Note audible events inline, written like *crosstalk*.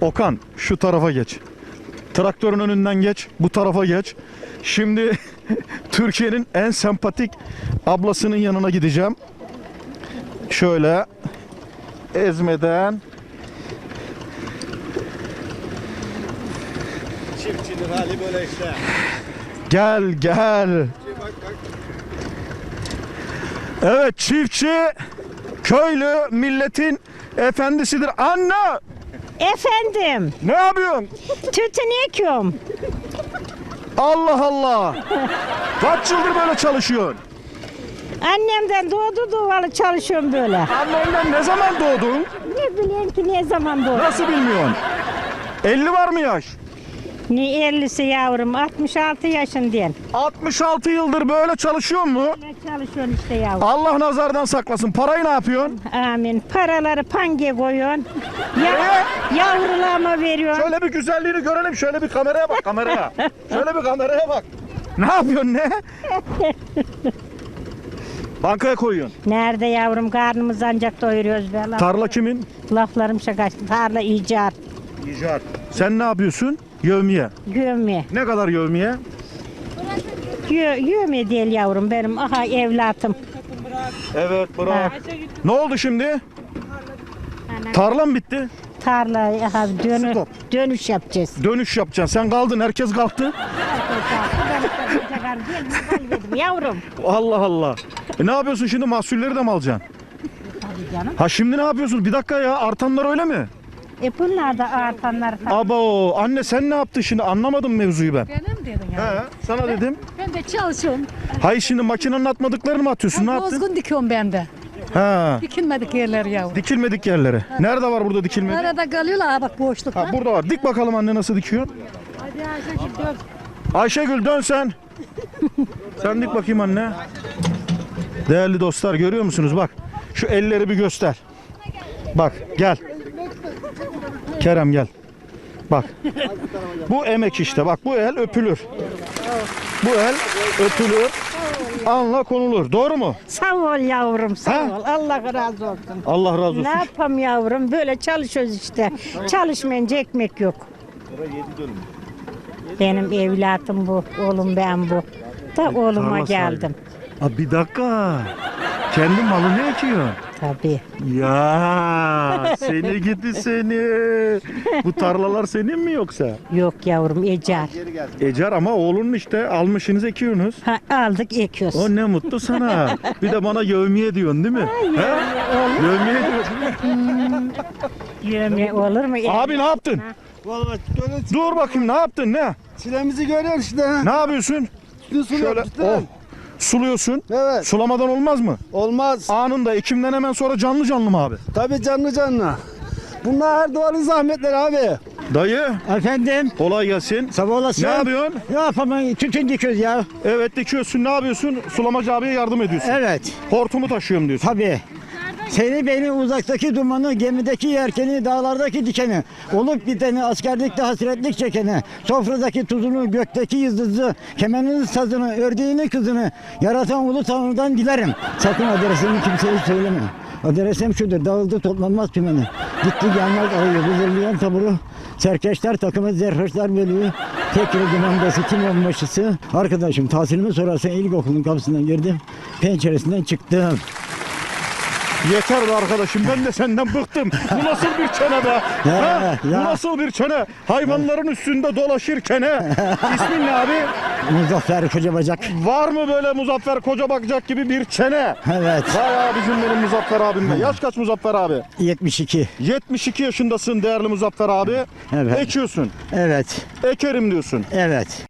Okan şu tarafa geç. Traktörün önünden geç. Bu tarafa geç. Şimdi *laughs* Türkiye'nin en sempatik ablasının yanına gideceğim. Şöyle ezmeden Çiftçinin hali böyle işte. Gel gel. Evet çiftçi köylü milletin efendisidir. Anne Efendim, ne yapıyorsun? tütün ekiyorum. Allah Allah. Kaç yıldır böyle çalışıyorsun? Annemden doğdu doğalı çalışıyorum böyle. Annenden ne zaman doğdun? Ne bileyim ki ne zaman doğdu. Nasıl bilmiyorsun? 50 var mı yaş? Ne 50'si yavrum, 66 yaşındayım. 66 yıldır böyle çalışıyor mu? Ne çalışıyorsun işte yavrum. Allah nazardan saklasın. Parayı ne yapıyorsun? Amin. Paraları pange koyuyorsun. Ya, yavrulama veriyorsun. Şöyle bir güzelliğini görelim. Şöyle bir kameraya bak kameraya. Şöyle bir kameraya bak. Ne yapıyorsun ne? *laughs* Bankaya koyuyorsun. Nerede yavrum karnımızı ancak doyuruyoruz be. Tarla kimin? laflarım şaka. Tarla icat. İcat. Sen ne yapıyorsun? Yövmiye. Gömme. Ne kadar yövmiye? Gö, değil yavrum benim. Aha evlatım. Evet bırak. Ne oldu şimdi? Tarla mı bitti? Tarla aha, dönü, Stop. dönüş yapacağız. Dönüş yapacaksın. Sen kaldın. Herkes kalktı. Yavrum. Allah Allah. E ne yapıyorsun şimdi? Mahsulleri de mi alacaksın? Tabii canım. Ha şimdi ne yapıyorsun? Bir dakika ya. Artanlar öyle mi? E bunlar da artanlar. Abo anne sen ne yaptın şimdi? Anlamadım mevzuyu ben. Benim dedin ya. He, sana dedim. Ben de çalışıyorum. Hayır şimdi makinenin atmadıklarını mı atıyorsun? Ne yaptın? Bozgun dikiyorum ben de. Ha. Dikilmedik yerler ya. Dikilmedik yerlere. Nerede var burada dikilmedi? Arada kalıyorlar ha bak boşlukta. Ha burada var. Dik bakalım anne nasıl dikiyorsun? Hadi Ayşe'cim dön. Ayşegül dön sen. sen dik bakayım anne. Değerli dostlar görüyor musunuz? Bak şu elleri bir göster. Bak gel. Kerem gel. Bak. Bu emek işte. Bak bu el öpülür. Bu el öpülür. Anla konulur. Doğru mu? Sağ ol yavrum sağ Ha? ol. Allah razı olsun. Allah razı olsun. Ne yapam yavrum böyle çalışıyoruz işte. Çalışmayınca ekmek yok. Benim evlatım bu. Oğlum ben bu. Da oğluma tarla geldim. Aa, bir dakika. Kendi malını ekiyor. Tabii. Ya seni gidi seni. Bu tarlalar senin mi yoksa? Yok yavrum ecar. Ecar ama oğlunun işte almışsınız ekiyorsunuz. Ha, aldık ekiyoruz. O ne mutlu sana. Bir de bana yövmiye diyorsun değil mi? He? Yövmiye diyorsun. Yövme olur mu? Abi ne yaptın? Vallahi böyle Dur bakayım ne yaptın ne? çilemizi görüyoruz işte. Ne yapıyorsun? Şöyle işte. oh. Suluyorsun. Evet. Sulamadan olmaz mı? Olmaz. Anında ekimden hemen sonra canlı canlı mı abi? Tabii canlı canlı. Bunlar her duvarın zahmetleri abi. Dayı Efendim, kolay gelsin. sabah olasın. Ne yapıyorsun? Ne yapalım? Tütün dikiyoruz ya. Evet dikiyorsun ne yapıyorsun? Sulamacı abiye yardım ediyorsun. Evet, Hortumu taşıyorum diyorsun. tabii. Seni beni uzaktaki dumanı, gemideki yerkeni, dağlardaki dikeni, olup biteni, askerlikte hasretlik çekeni, sofradaki tuzunu, gökteki yıldızı, kemenin sazını, ördeğini kızını, yaratan ulu tanrıdan dilerim. Sakın adresini kimseye söyleme. Adresim şudur, dağıldı toplanmaz tümeni. Gitti gelmez ayı, huzurlayan taburu, serkeşler takımı zerhoşlar bölüğü, tek regimandası kim onbaşısı. Arkadaşım tahsilimi sorarsan ilkokulun kapısından girdim, penceresinden çıktım. Yeter be arkadaşım ben de senden bıktım. Bu nasıl bir çene be? *laughs* Ha? Bu ya. nasıl bir çene? Hayvanların üstünde dolaşırken he. *laughs* İsmin ne abi? Muzaffer Koca Bacak. Var mı böyle Muzaffer Koca bakacak gibi bir çene? Evet. Vay abicim benim Muzaffer abim be. Yaş kaç Muzaffer abi? 72. 72 yaşındasın değerli Muzaffer abi. Evet. Ekiyorsun. Evet. Ekerim diyorsun. Evet.